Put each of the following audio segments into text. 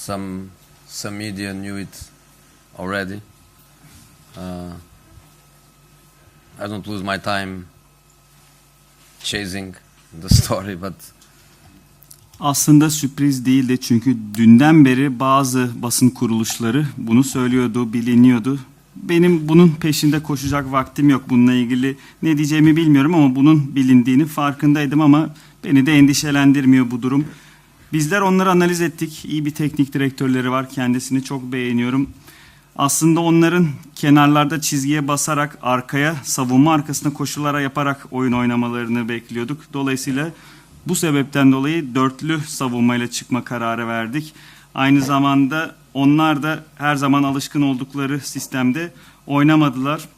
some some media knew it already. Uh, I don't lose my time chasing the story, but Aslında sürpriz değildi çünkü dünden beri bazı basın kuruluşları bunu söylüyordu, biliniyordu. Benim bunun peşinde koşacak vaktim yok bununla ilgili. Ne diyeceğimi bilmiyorum ama bunun bilindiğini farkındaydım ama beni de endişelendirmiyor bu durum. Bizler onları analiz ettik. İyi bir teknik direktörleri var. Kendisini çok beğeniyorum. Aslında onların kenarlarda çizgiye basarak arkaya savunma arkasına koşulara yaparak oyun oynamalarını bekliyorduk. Dolayısıyla bu sebepten dolayı dörtlü savunmayla çıkma kararı verdik. Aynı zamanda onlar da her zaman alışkın oldukları sistemde oynamadılar.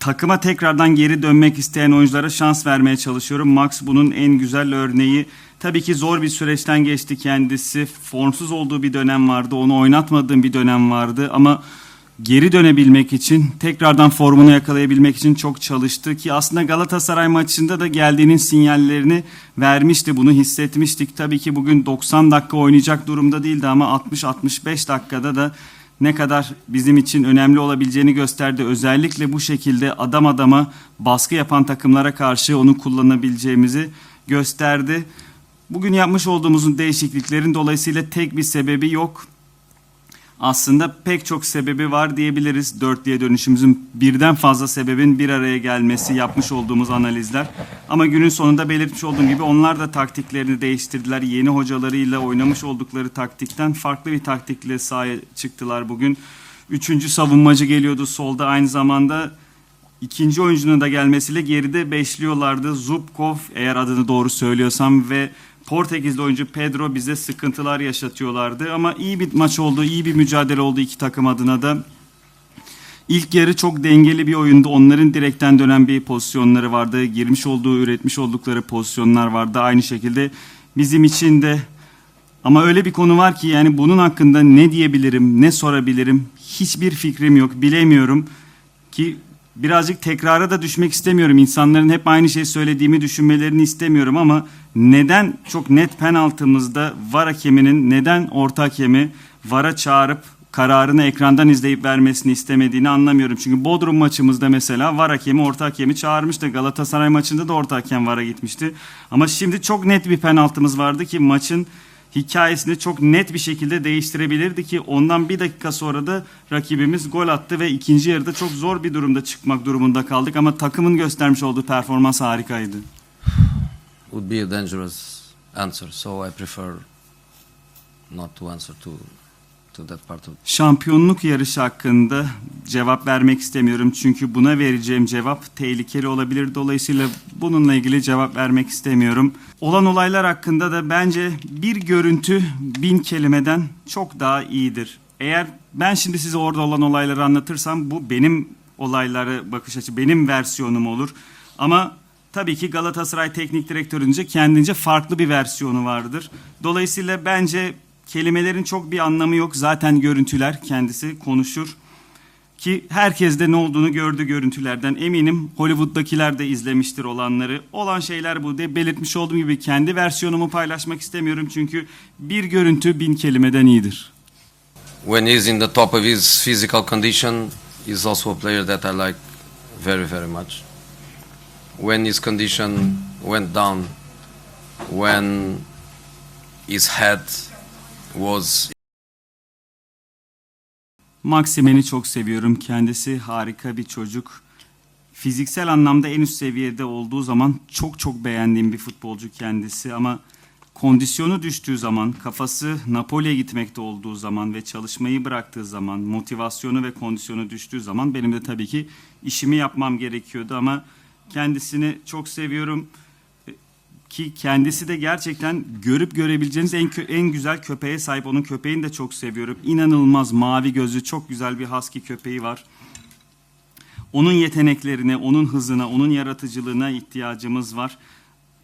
Takıma tekrardan geri dönmek isteyen oyunculara şans vermeye çalışıyorum. Max bunun en güzel örneği. Tabii ki zor bir süreçten geçti kendisi. Formsuz olduğu bir dönem vardı. Onu oynatmadığım bir dönem vardı ama geri dönebilmek için, tekrardan formunu yakalayabilmek için çok çalıştı ki aslında Galatasaray maçında da geldiğinin sinyallerini vermişti. Bunu hissetmiştik. Tabii ki bugün 90 dakika oynayacak durumda değildi ama 60-65 dakikada da ne kadar bizim için önemli olabileceğini gösterdi. Özellikle bu şekilde adam adama baskı yapan takımlara karşı onu kullanabileceğimizi gösterdi. Bugün yapmış olduğumuzun değişikliklerin dolayısıyla tek bir sebebi yok. Aslında pek çok sebebi var diyebiliriz dörtlüye dönüşümüzün birden fazla sebebin bir araya gelmesi yapmış olduğumuz analizler. Ama günün sonunda belirtmiş olduğum gibi onlar da taktiklerini değiştirdiler. Yeni hocalarıyla oynamış oldukları taktikten farklı bir taktikle sahaya çıktılar bugün. Üçüncü savunmacı geliyordu solda aynı zamanda ikinci oyuncunun da gelmesiyle geride beşliyorlardı. Zubkov eğer adını doğru söylüyorsam ve Portekizli oyuncu Pedro bize sıkıntılar yaşatıyorlardı. Ama iyi bir maç oldu, iyi bir mücadele oldu iki takım adına da. İlk yarı çok dengeli bir oyundu. Onların direkten dönen bir pozisyonları vardı. Girmiş olduğu, üretmiş oldukları pozisyonlar vardı. Aynı şekilde bizim için de ama öyle bir konu var ki yani bunun hakkında ne diyebilirim, ne sorabilirim hiçbir fikrim yok, bilemiyorum ki birazcık tekrara da düşmek istemiyorum. İnsanların hep aynı şeyi söylediğimi düşünmelerini istemiyorum ama neden çok net penaltımızda VAR hakeminin neden orta hakemi VAR'a çağırıp kararını ekrandan izleyip vermesini istemediğini anlamıyorum. Çünkü Bodrum maçımızda mesela VAR hakemi orta hakemi çağırmıştı. Galatasaray maçında da orta hakem VAR'a gitmişti. Ama şimdi çok net bir penaltımız vardı ki maçın hikayesini çok net bir şekilde değiştirebilirdi ki ondan bir dakika sonra da rakibimiz gol attı ve ikinci yarıda çok zor bir durumda çıkmak durumunda kaldık ama takımın göstermiş olduğu performans harikaydı. would be a dangerous answer. So I prefer not to answer to Şampiyonluk yarışı hakkında cevap vermek istemiyorum çünkü buna vereceğim cevap tehlikeli olabilir. Dolayısıyla bununla ilgili cevap vermek istemiyorum. Olan olaylar hakkında da bence bir görüntü bin kelimeden çok daha iyidir. Eğer ben şimdi size orada olan olayları anlatırsam bu benim olayları bakış açı, benim versiyonum olur. Ama tabii ki Galatasaray Teknik Direktörünce kendince farklı bir versiyonu vardır. Dolayısıyla bence kelimelerin çok bir anlamı yok. Zaten görüntüler kendisi konuşur. Ki herkes de ne olduğunu gördü görüntülerden. Eminim Hollywood'dakiler de izlemiştir olanları. Olan şeyler bu de belirtmiş olduğum gibi kendi versiyonumu paylaşmak istemiyorum. Çünkü bir görüntü bin kelimeden iyidir. When he's in the top of his physical condition, he's also a player that I like very very much. When his condition went down, when his head was Maximen'i çok seviyorum. Kendisi harika bir çocuk. Fiziksel anlamda en üst seviyede olduğu zaman çok çok beğendiğim bir futbolcu kendisi ama kondisyonu düştüğü zaman, kafası Napoli'ye gitmekte olduğu zaman ve çalışmayı bıraktığı zaman, motivasyonu ve kondisyonu düştüğü zaman benim de tabii ki işimi yapmam gerekiyordu ama kendisini çok seviyorum ki kendisi de gerçekten görüp görebileceğiniz en en güzel köpeğe sahip. Onun köpeğini de çok seviyorum. İnanılmaz mavi gözlü çok güzel bir husky köpeği var. Onun yeteneklerine, onun hızına, onun yaratıcılığına ihtiyacımız var.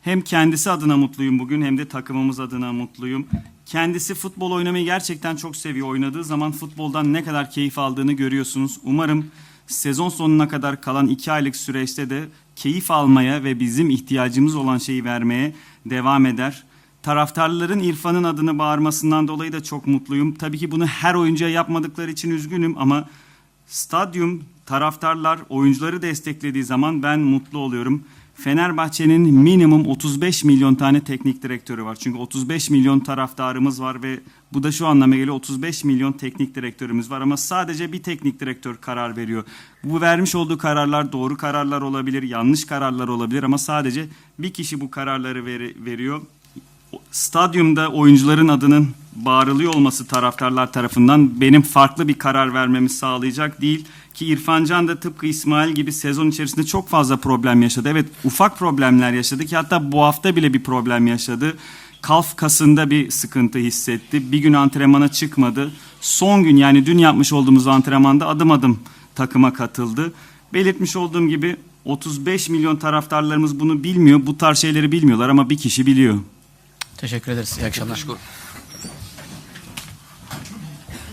Hem kendisi adına mutluyum bugün hem de takımımız adına mutluyum. Kendisi futbol oynamayı gerçekten çok seviyor. Oynadığı zaman futboldan ne kadar keyif aldığını görüyorsunuz. Umarım sezon sonuna kadar kalan iki aylık süreçte de keyif almaya ve bizim ihtiyacımız olan şeyi vermeye devam eder. taraftarların İrfan'ın adını bağırmasından dolayı da çok mutluyum. Tabii ki bunu her oyuncuya yapmadıkları için üzgünüm ama stadyum, taraftarlar, oyuncuları desteklediği zaman ben mutlu oluyorum. Fenerbahçe'nin minimum 35 milyon tane teknik direktörü var. Çünkü 35 milyon taraftarımız var ve bu da şu anlama geliyor 35 milyon teknik direktörümüz var ama sadece bir teknik direktör karar veriyor. Bu vermiş olduğu kararlar doğru kararlar olabilir, yanlış kararlar olabilir ama sadece bir kişi bu kararları veri- veriyor stadyumda oyuncuların adının bağırılıyor olması taraftarlar tarafından benim farklı bir karar vermemi sağlayacak değil ki İrfan Can da tıpkı İsmail gibi sezon içerisinde çok fazla problem yaşadı. Evet ufak problemler yaşadı ki hatta bu hafta bile bir problem yaşadı. Kalf kasında bir sıkıntı hissetti. Bir gün antrenmana çıkmadı. Son gün yani dün yapmış olduğumuz antrenmanda adım adım takıma katıldı. Belirtmiş olduğum gibi 35 milyon taraftarlarımız bunu bilmiyor. Bu tarz şeyleri bilmiyorlar ama bir kişi biliyor. Teşekkür ederiz. İyi akşamlar. Teşekkür.